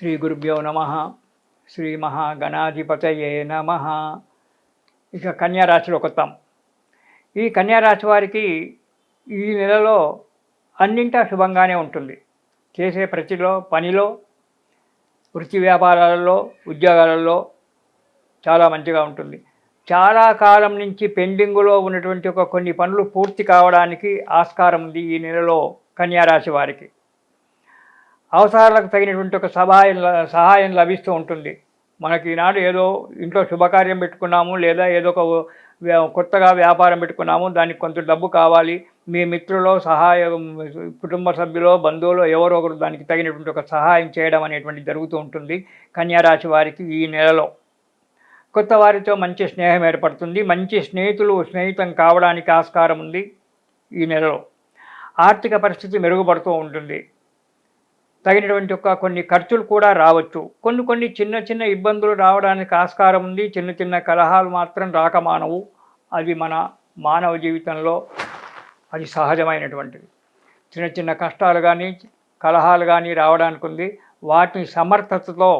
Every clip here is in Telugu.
శ్రీ గురుభ్యో నమ. శ్రీ మహాగణాధిపతయే నమ. ఇక కన్యారాశిలోకి వస్తాం ఈ కన్యారాశి వారికి ఈ నెలలో అన్నింటా శుభంగానే ఉంటుంది. చేసే ప్రతిలో పనిలో వృత్తి వ్యాపారాలలో ఉద్యోగాలలో చాలా మంచిగా ఉంటుంది. చాలా కాలం నుంచి పెండింగులో ఉన్నటువంటి ఒక కొన్ని పనులు పూర్తి కావడానికి ఆస్కారం ఉంది ఈ నెలలో కన్యారాశి వారికి. అవసరాలకు తగినటువంటి ఒక సహాయం సహాయం లభిస్తూ ఉంటుంది. మనకి ఈనాడు ఏదో ఇంట్లో శుభకార్యం పెట్టుకున్నాము లేదా ఏదో ఒక కొత్తగా వ్యాపారం పెట్టుకున్నాము దానికి కొంత డబ్బు కావాలి. మీ మిత్రులో సహాయం కుటుంబ సభ్యులో బంధువులో ఎవరో ఒకరు దానికి తగినటువంటి ఒక సహాయం చేయడం అనేటువంటి జరుగుతూ ఉంటుంది కన్యారాశి వారికి ఈ నెలలో. కొత్త వారితో మంచి స్నేహం ఏర్పడుతుంది. మంచి స్నేహితులు స్నేహితం కావడానికి ఆస్కారం ఉంది ఈ నెలలో. ఆర్థిక పరిస్థితి మెరుగుపడుతూ ఉంటుంది. తగినటువంటి యొక్క కొన్ని ఖర్చులు కూడా రావచ్చు. కొన్ని కొన్ని చిన్న చిన్న ఇబ్బందులు రావడానికి ఆస్కారం ఉంది. చిన్న చిన్న కలహాలు మాత్రం రాకమానవు అది మన మానవ జీవితంలో అది సహజమైనటువంటిది. చిన్న చిన్న కష్టాలు కానీ కలహాలు కానీ రావడానికి ఉంది. వాటిని సమర్థతతో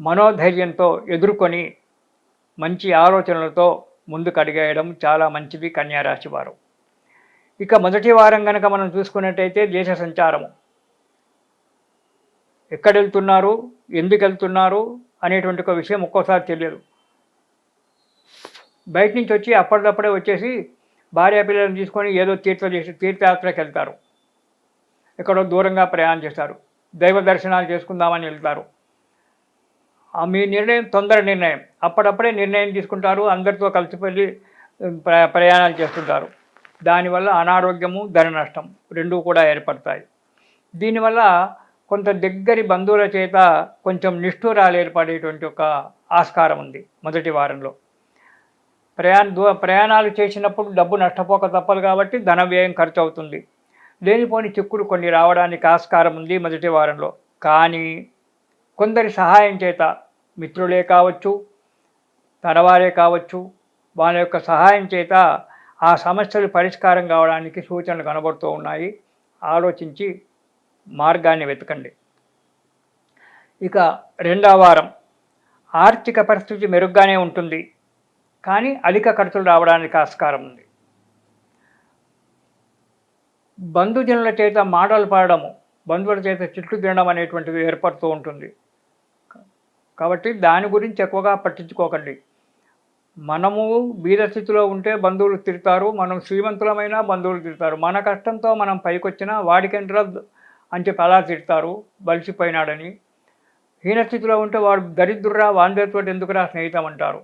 మనోధైర్యంతో ఎదుర్కొని మంచి ఆలోచనలతో ముందుకు అడిగేయడం చాలా మంచిది కన్యారాశి వారు. ఇక మొదటి వారం కనుక మనం చూసుకున్నట్టయితే దేశ సంచారము. ఎక్కడ వెళ్తున్నారు ఎందుకు వెళ్తున్నారు అనేటువంటి ఒక విషయం ఒక్కోసారి తెలియదు. బయట నుంచి వచ్చి అప్పటిదప్పుడే వచ్చేసి భార్య పిల్లలను తీసుకొని ఏదో తీర్థ చేసి తీర్థయాత్రకు వెళ్తారు ఎక్కడో దూరంగా ప్రయాణం చేస్తారు. దైవ దర్శనాలు చేసుకుందామని వెళ్తారు. ఆ మీ నిర్ణయం తొందర నిర్ణయం. అప్పుడప్పుడే నిర్ణయం తీసుకుంటారు అందరితో కలిసిపోయి ప్ర ప్రయాణాలు చేస్తుంటారు. దానివల్ల అనారోగ్యము ధన నష్టం రెండూ కూడా ఏర్పడతాయి. దీనివల్ల కొంత దగ్గరి బంధువుల చేత కొంచెం నిష్ఠూరాలు ఏర్పడేటువంటి ఒక ఆస్కారం ఉంది మొదటి వారంలో. ప్రయాణ దూ ప్రయాణాలు చేసినప్పుడు డబ్బు నష్టపోక తప్పదు కాబట్టి ధన వ్యయం ఖర్చు అవుతుంది లేనిపోని చిక్కులు కొన్ని రావడానికి ఆస్కారం ఉంది మొదటి వారంలో. కానీ కొందరి సహాయం చేత మిత్రులే కావచ్చు తనవారే కావచ్చు వాళ్ళ యొక్క సహాయం చేత ఆ సమస్యలు పరిష్కారం కావడానికి సూచనలు కనబడుతూ ఉన్నాయి. ఆలోచించి మార్గాన్ని వెతకండి. ఇక రెండవ వారం. ఆర్థిక పరిస్థితి మెరుగ్గానే ఉంటుంది. కానీ అధిక ఖర్చులు రావడానికి ఆస్కారం ఉంది. బంధుజనుల చేత మాటలు పాడము బంధువుల చేత చిట్లు తినడం అనేటువంటిది ఏర్పడుతూ ఉంటుంది. కాబట్టి దాని గురించి ఎక్కువగా పట్టించుకోకండి. మనము బీద స్థితిలో ఉంటే బంధువులు తిడతారు మనం శ్రీమంతులమైన బంధువులు తిడతారు. మన కష్టంతో మనం పైకొచ్చినా వాడికంటరా అని చెప్పి అలా తిడతారు బలిసిపోయినాడని. హీనస్థితిలో ఉంటే వాడు దరిద్రురా వాందేతో ఎందుకురా స్నేహితం అంటారు.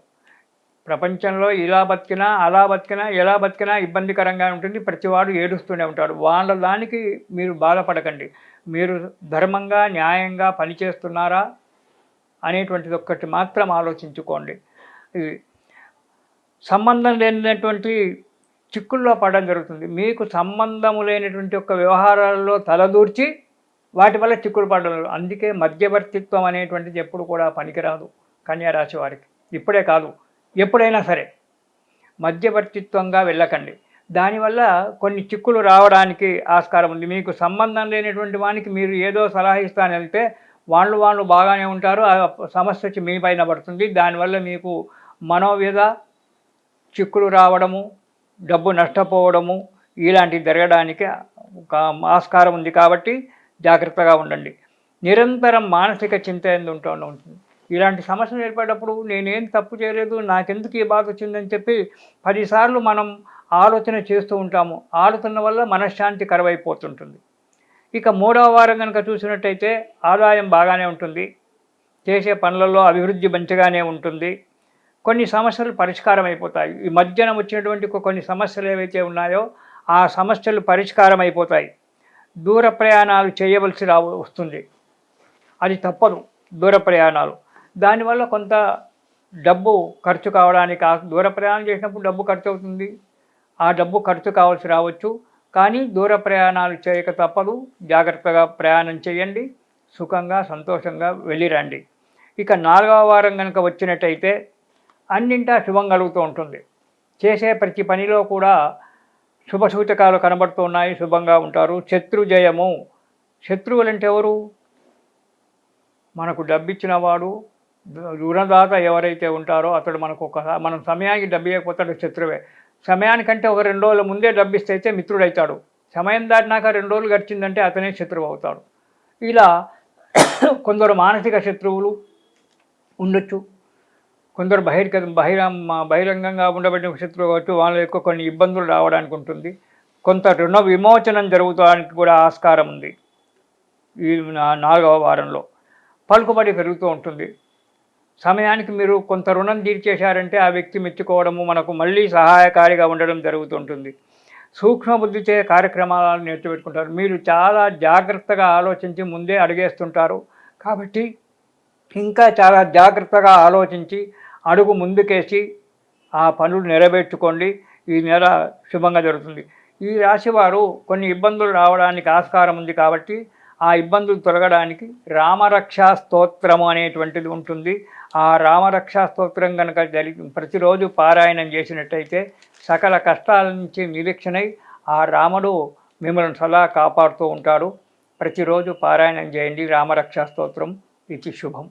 ప్రపంచంలో ఇలా బతికినా అలా బతికినా ఎలా బతికినా ఇబ్బందికరంగా ఉంటుంది. ప్రతివాడు ఏడుస్తూనే ఉంటాడు. వాళ్ళ దానికి మీరు బాధపడకండి. మీరు ధర్మంగా న్యాయంగా పనిచేస్తున్నారా అనేటువంటిది ఒక్కటి మాత్రం ఆలోచించుకోండి. ఇది సంబంధం లేనటువంటి చిక్కుల్లో పడడం జరుగుతుంది. మీకు సంబంధము లేనటువంటి ఒక వ్యవహారాల్లో తలదూర్చి వాటి వల్ల చిక్కులు పడడం అందుకే మధ్యవర్తిత్వం అనేటువంటిది ఎప్పుడు కూడా పనికిరాదు కన్యారాశి వారికి. ఇప్పుడే కాదు ఎప్పుడైనా సరే మధ్యవర్తిత్వంగా వెళ్ళకండి. దానివల్ల కొన్ని చిక్కులు రావడానికి ఆస్కారం ఉంది. మీకు సంబంధం లేనటువంటి వానికి మీరు ఏదో సలహా ఇస్తాను వెళ్తే వాళ్ళు వాళ్ళు బాగానే ఉంటారు. ఆ సమస్య వచ్చి మీ పైన పడుతుంది. దానివల్ల మీకు మనోవ్యధ చిక్కులు రావడము డబ్బు నష్టపోవడము ఇలాంటివి జరగడానికి ఒక ఆస్కారం ఉంది కాబట్టి జాగ్రత్తగా ఉండండి. నిరంతరం మానసిక చింత ఎందు ఉంటుంది? ఇలాంటి సమస్యలు ఏర్పడేటప్పుడు నేనేం తప్పు చేయలేదు నాకెందుకు ఈ బాధ వచ్చిందని చెప్పి పదిసార్లు మనం ఆలోచన చేస్తూ ఉంటాము. ఆలోచన వల్ల మనశ్శాంతి కరువైపోతుంటుంది. ఇక మూడవ వారం కనుక చూసినట్టయితే ఆదాయం బాగానే ఉంటుంది. చేసే పనులలో అభివృద్ధి మంచిగానే ఉంటుంది. కొన్ని సమస్యలు పరిష్కారం అయిపోతాయి ఈ మధ్యన వచ్చినటువంటి కొన్ని సమస్యలు ఏవైతే ఉన్నాయో ఆ సమస్యలు పరిష్కారం అయిపోతాయి దూర ప్రయాణాలు చేయవలసి రా వస్తుంది. అది తప్పదు దూర ప్రయాణాలు. దానివల్ల కొంత డబ్బు ఖర్చు కావడానికి దూర ప్రయాణం చేసినప్పుడు డబ్బు ఖర్చు అవుతుంది. ఆ డబ్బు ఖర్చు కావాల్సి రావచ్చు. కానీ దూర ప్రయాణాలు చేయక తప్పదు. జాగ్రత్తగా ప్రయాణం చేయండి. సుఖంగా సంతోషంగా వెళ్ళిరండి ఇక నాలుగవ వారం కనుక వచ్చినట్టయితే అన్నింటా శుభం కలుగుతూ ఉంటుంది. చేసే ప్రతి పనిలో కూడా శుభ సూచకాలు కనబడుతున్నాయి శుభంగా ఉంటారు. శత్రు జయము. శత్రువులు అంటే ఎవరు? మనకు డబ్బిచ్చిన వాడు. రుణదాత ఎవరైతే ఉంటారో అతడు మనకు ఒక మనం సమయానికి డబ్బు ఇవ్వకపోతాడు శత్రువే. సమయానికంటే ఒక రెండు రోజుల ముందే డబ్బిస్తే అయితే మిత్రుడైతాడు. సమయం దాటినాక రెండు రోజులు గడిచిందంటే అతనే శత్రువు అవుతాడు. ఇలా కొందరు మానసిక శత్రువులు ఉండొచ్చు. కొందరు బహిర్గ బహిర బహిరంగంగా ఉండబడిన శత్రువు కావచ్చు వాళ్ళ యొక్క కొన్ని ఇబ్బందులు రావడానికి ఉంటుంది. కొంత రుణ విమోచనం జరుగుతానికి కూడా ఆస్కారం ఉంది. ఈ నా- నాలుగవ వారంలో పలుకుబడి పెరుగుతూ ఉంటుంది. సమయానికి మీరు కొంత రుణం తీర్చేశారంటే ఆ వ్యక్తి మెచ్చుకోవడము మనకు మళ్ళీ సహాయకారిగా ఉండడం జరుగుతుంటుంది. సూక్ష్మబుద్ధిచే కార్యక్రమాలను నేర్చుపెట్టుకుంటారు. మీరు చాలా జాగ్రత్తగా ఆలోచించి ముందే అడిగేస్తుంటారు. కాబట్టి ఇంకా చాలా జాగ్రత్తగా ఆలోచించి అడుగు ముందుకేసి ఆ పనులు నెరవేర్చుకోండి. ఈ నెల శుభంగా జరుగుతుంది. ఈ రాశి వారు కొన్ని ఇబ్బందులు రావడానికి ఆస్కారం ఉంది కాబట్టి ఆ ఇబ్బందులు తొలగడానికి రామరక్షా స్తోత్రము అనేటువంటిది ఉంటుంది. ఆ రామరక్షా స్తోత్రం కనుక జరిగి ప్రతిరోజు పారాయణం చేసినట్టయితే సకల కష్టాల నుంచి నిరీక్షణై ఆ రాముడు మిమ్మల్ని సదా కాపాడుతూ ఉంటాడు. ప్రతిరోజు పారాయణం చేయండి. రామరక్షా స్తోత్రం. ఇది శుభం.